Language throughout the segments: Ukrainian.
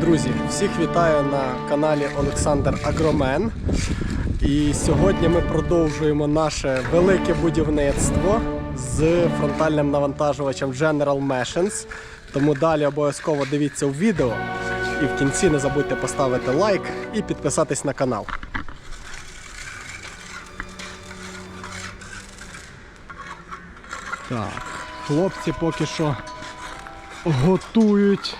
Друзі, всіх вітаю на каналі Олександр Агромен. І сьогодні ми продовжуємо наше велике будівництво з фронтальним навантажувачем General Machines. Тому далі обов'язково дивіться у відео. І в кінці не забудьте поставити лайк і підписатись на канал. Так, хлопці поки що готують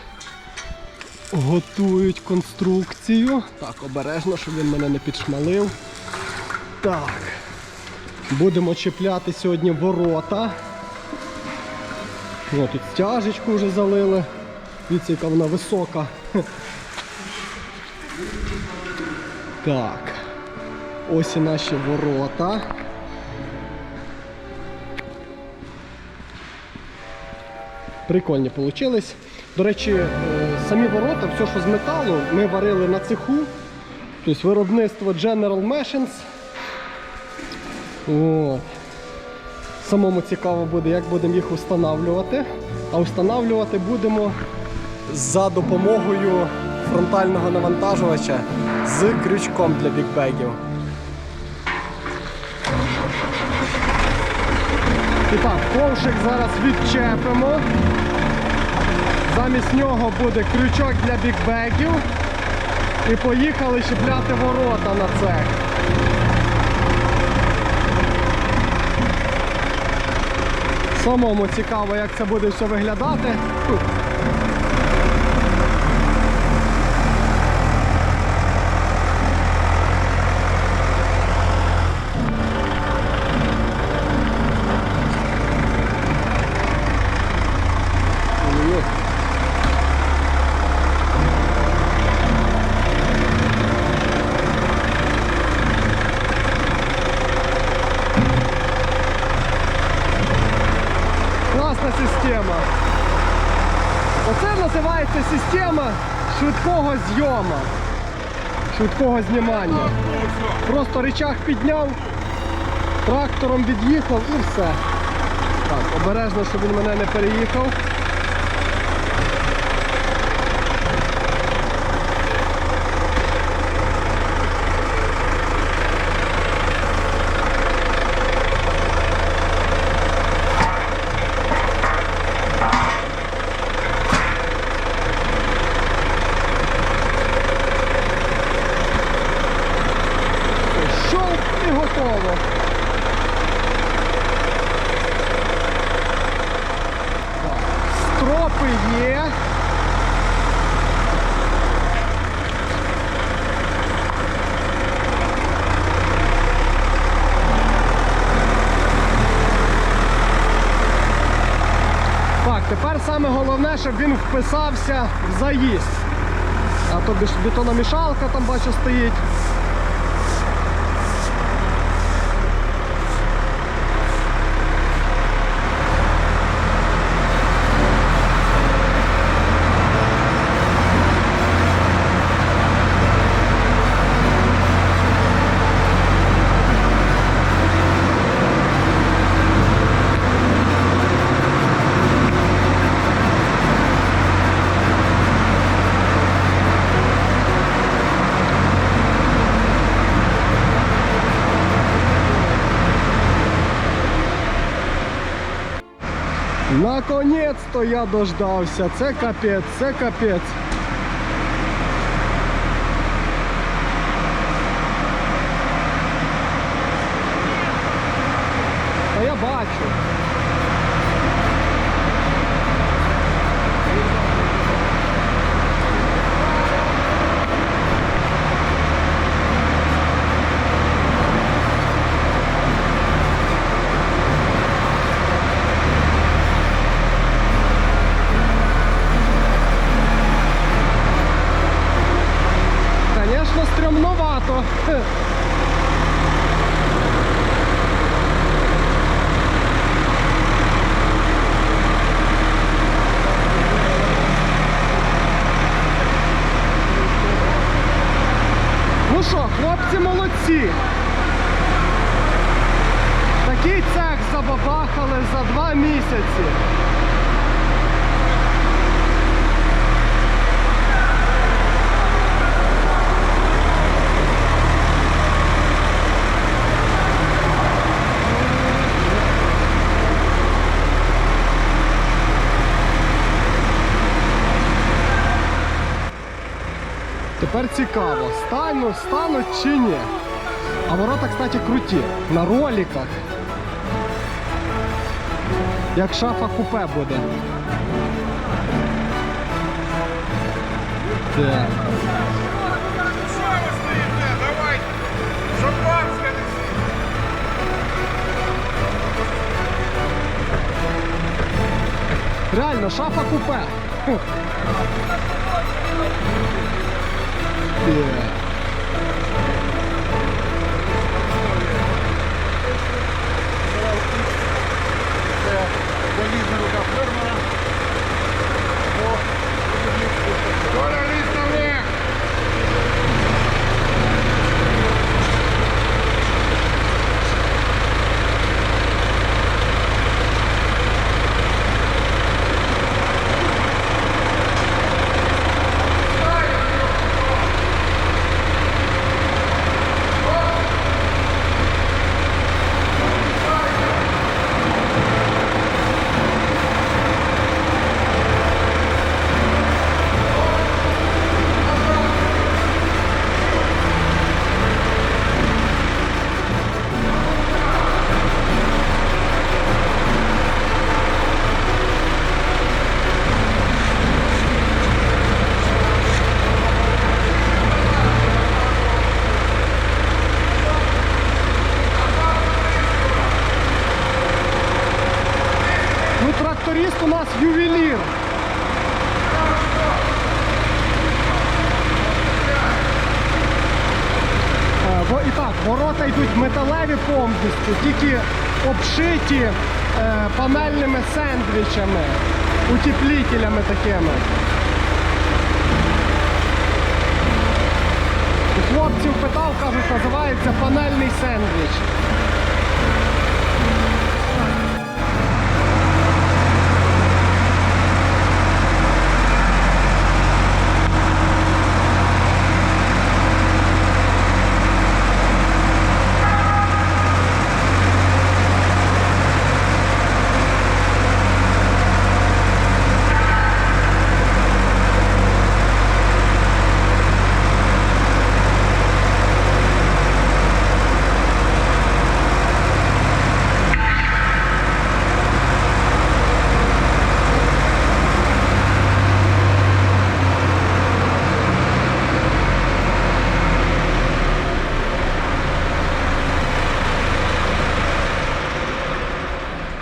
готують конструкцію. Так, обережно, щоб він мене не підшмалив. Так. Будемо чіпляти сьогодні ворота. О, тут стяжечку вже залили. Дивіться, яка вона висока. Так. Ось і наші ворота. Прикольні вийшли. До речі, е, самі ворота, все, що з металу, ми варили на цеху. Тобто виробництво General Machines. От. Самому цікаво буде, як будемо їх встановлювати. А встановлювати будемо за допомогою фронтального навантажувача з крючком для бікбегів. І так, ковшик зараз відчепимо. Замість нього буде крючок для бікбеків. І поїхали чіпляти ворота на цех. Самому цікаво, як це буде все виглядати. Швидкого зйома, Швидкого знімання. Просто речах підняв, трактором від'їхав і все. Так, обережно, щоб він мене не переїхав. Щолк і готово. Так, Стропи є. Так, тепер саме головне, щоб він вписався в заїзд. А то бетономішалка там бачу стоїть. Наконець-то я дождався. Це капець, це капець. Та я бачу. Хе. Ну що, хлопці молодці. Такий цех забабахали за два місяці. Тепер цікаво, стану, стануть чи ні. А ворота, кстати, круті. На роликах. Як шафа купе буде. Так. Реально, шафа купе. Yeah. У нас ювелір. Е, І так, ворота йдуть металеві повністю, тільки обшиті е, панельними сендвічами, утеплителями такими. Хлопців питав, кажуть, називається панельний сендвіч.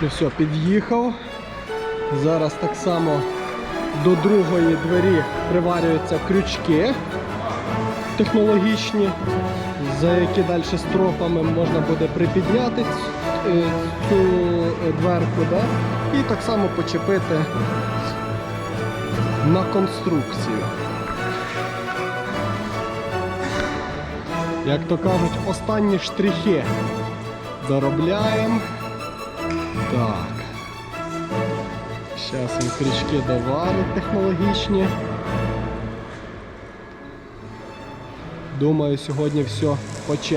Ну все, під'їхав. Зараз так само до другої двері приварюються крючки технологічні, за які далі стропами можна буде припідняти е, цю е, дверку, да? і так само почепити на конструкцію. Як то кажуть, останні штрихи доробляємо. Так. Зараз він крючки доварить технологічні. Думаю, сьогодні все. Ось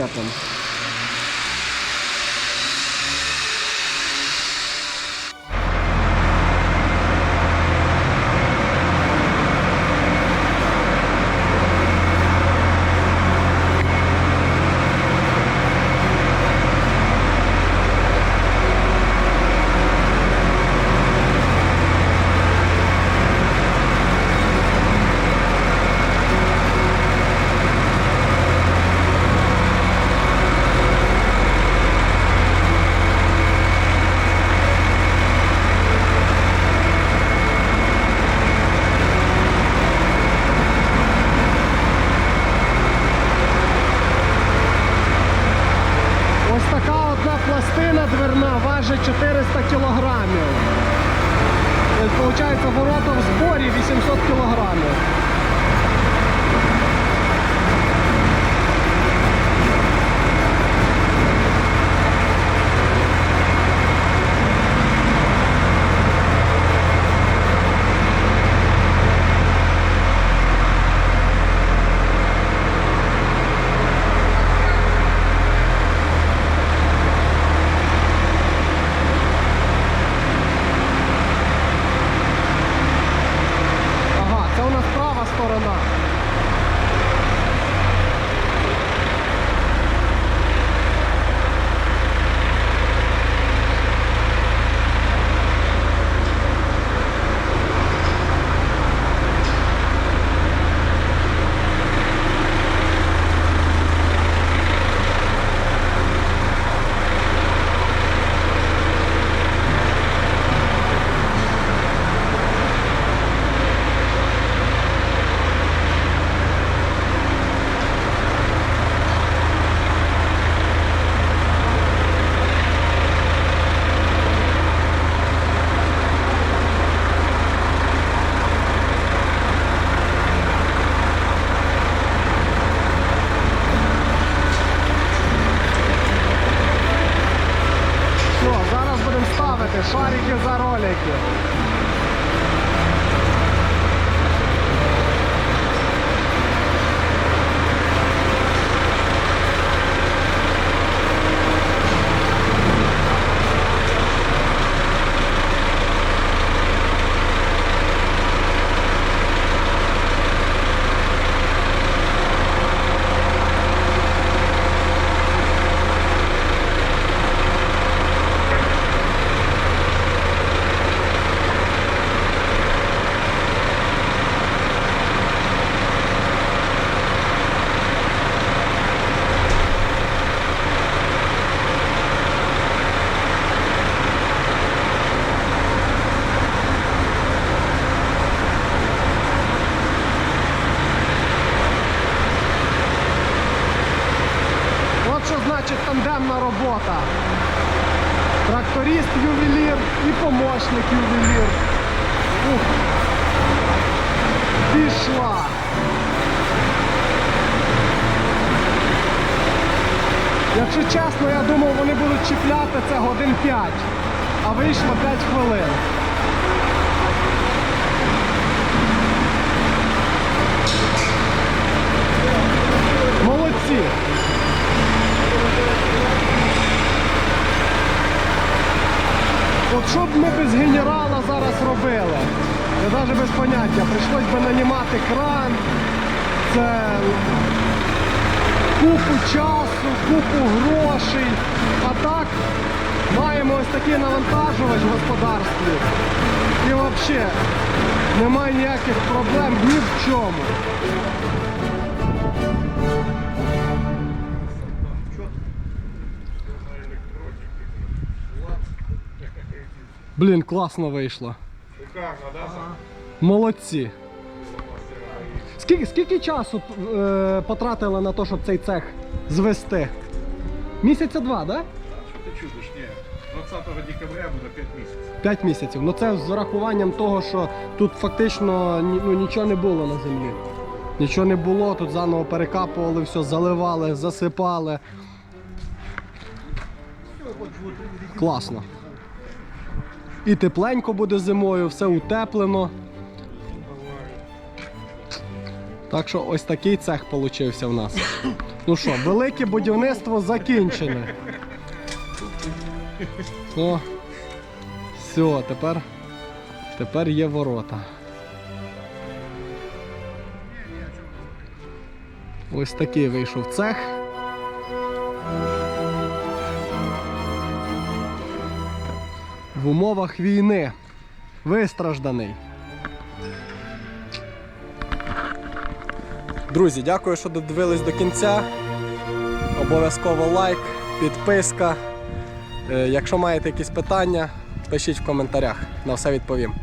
Ворота в зборі 800 кілограмів. Робота. Тракторист ювелір і помощник ювелір. Ух. Пішла. Якщо чесно, я думав, вони будуть чіпляти це годин 5, а вийшло 5 хвилин. Молодці! От що б ми без генерала зараз робили? Я навіть без поняття. Прийшлось би нанімати кран. Це купу часу, купу грошей. А так маємо ось такий навантажувач в господарстві. І взагалі немає ніяких проблем ні в чому. Блін, класно вийшло. Шикарно, да? Сам? Молодці. Скільки, скільки часу е, потратили на те, щоб цей цех звести? Місяця два, так? Да? Що ти чудиш? Ні. 20 декабря буде 5 місяців. П'ять місяців. Ну це з урахуванням того, що тут фактично ну, нічого не було на землі. Нічого не було, тут заново перекапували, все заливали, засипали. Класно. І тепленько буде зимою, все утеплено. Так що ось такий цех получився в нас. Ну що, велике будівництво закінчене. О, все, тепер, тепер є ворота. Ось такий вийшов цех. В умовах війни. Вистражданий. Друзі, дякую, що додивились до кінця. Обов'язково лайк, підписка. Е, Якщо маєте якісь питання, пишіть в коментарях. На все відповім.